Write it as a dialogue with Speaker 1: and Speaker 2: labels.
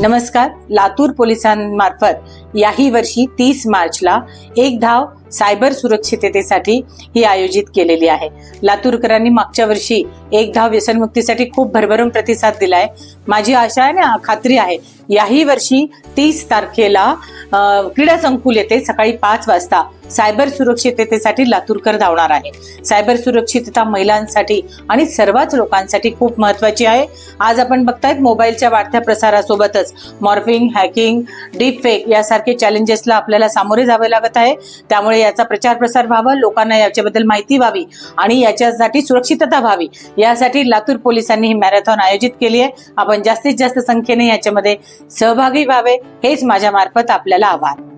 Speaker 1: नमस्कार लातूर पोलिसांमार्फत याही वर्षी तीस मार्चला एक धाव सायबर सुरक्षिततेसाठी ही आयोजित केलेली आहे. लातूरकरांनी मागच्या वर्षी एक धाव व्यसनमुक्तीसाठी खूप भरभरून प्रतिसाद दिलाय. माझी आशा आहे ना खात्री आहे याही वर्षी तीस तारखेला क्रीडा संकुल येथे सकाळी पाच वाजता सायबर सुरक्षिततेसाठी लातूरकर धावणार आहे. सायबर सुरक्षितता महिलांसाठी आणि सर्वच लोकांसाठी खूप महत्वाची आहे. आज आपण बघतायत मोबाईलच्या वाढत्या प्रसारासोबतच मॉर्फिंग हॅकिंग डीप फेक यासारखे चॅलेंजेसला आपल्याला सामोरे जावे लागत आहे. त्यामुळे याचा प्रचार प्रसार व्हावा लोकांना याच्याबद्दल माहिती व्हावी आणि याच्यासाठी सुरक्षितता व्हावी. यासाठी लातूर पोलिसांनी ही मॅरेथॉन आयोजित केली आहे. आपण जास्तीत जास्त संख्येने याच्यामध्ये सहभागी व्हावे हेच माझ्या मार्फत आपल्याला आव्हान.